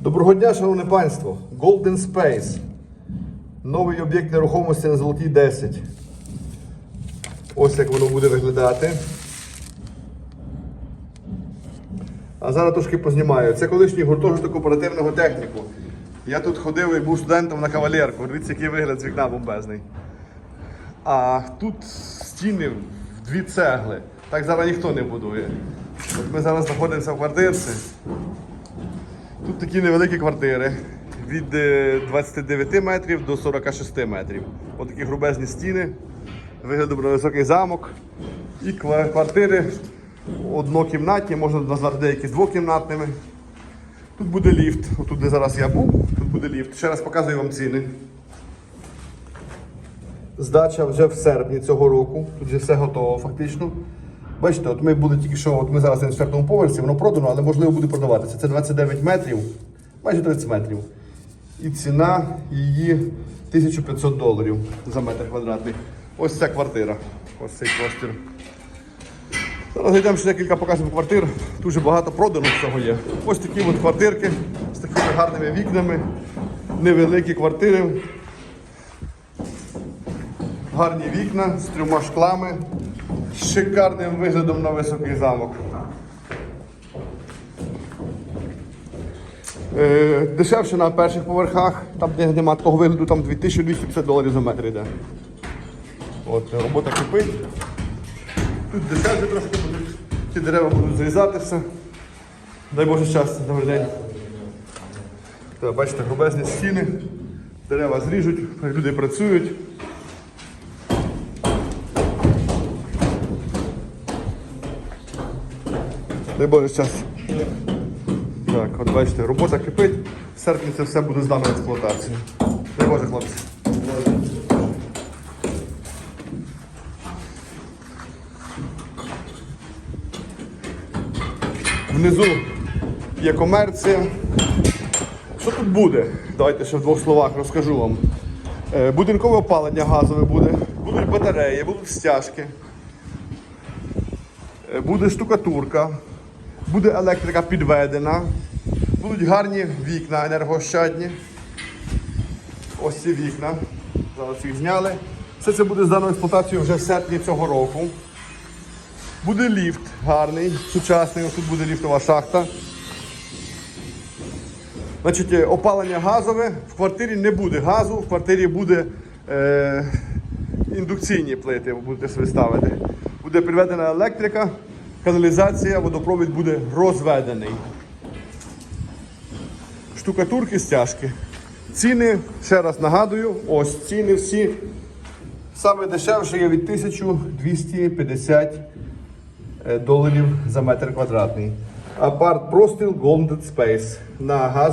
Доброго дня, шановне панство! Golden Space. Новий об'єкт нерухомості на Золотій 10. Ось як воно буде виглядати. А зараз трошки познімаю. Це колишній гуртожиток оперативного техніку. Я тут ходив і був студентом на кавалерку. Дивіться, який вигляд з вікна бомбезний. А тут стіни в дві цегли. Так зараз ніхто не будує. От ми зараз знаходимося в квартирці. Тут такі невеликі квартири від е, 29 метрів до 46 метрів. Ось такі грубезні стіни, виглядом на високий замок. І ква- квартири однокімнатні, можна назвати деякі двокімнатними. Тут буде ліфт. Отут, де зараз я був, тут буде ліфт. Ще раз показую вам ціни. Здача вже в серпні цього року. Тут вже все готово фактично. Бачите, от ми були тільки що, от ми зараз на четвертому поверсі, воно продано, але можливо буде продаватися. Це 29 метрів, майже 30 метрів. І ціна її 1500 доларів за метр квадратний. Ось ця квартира. Ось цей простір. Зараз йдемо ще декілька показів квартир. Дуже багато продано всього є. Ось такі от квартирки з такими гарними вікнами, невеликі квартири. Гарні вікна з трьома шклами, з шикарним виглядом на високий замок. Е, дешевше на перших поверхах, там де немає того вигляду, там 2250 доларів за метр йде. От, робота кипить. Тут дешевше трошки будуть, ці дерева будуть зрізатися. Дай Боже щастя, добрий день. Так, бачите, грубезні стіни, дерева зріжуть, люди працюють. Дай Боже щастя. Так, от бачите, робота кипить, в серпні це все буде здано в експлуатацію. Дай Боже, хлопці. Внизу є комерція. Що тут буде? Давайте ще в двох словах розкажу вам. Е, Будинкове опалення газове буде, будуть батареї, будуть стяжки, Е, буде штукатурка, буде електрика підведена, будуть гарні вікна енергоощадні. Ось ці вікна. Зараз їх зняли. Все це буде здано в експлуатацію вже в серпні цього року. Буде ліфт гарний, сучасний. Ось тут буде ліфтова шахта. Значить, е, опалення газове, в квартирі не буде газу, в квартирі буде е, індукційні плити, будете собі ставити. Буде приведена електрика, каналізація, водопровід буде розведений. Штукатурки, стяжки. Ціни, ще раз нагадую, ось ціни всі. Саме дешевше є від 1250 е, доларів за метр квадратний. Апарт простіл Golden Space на газ.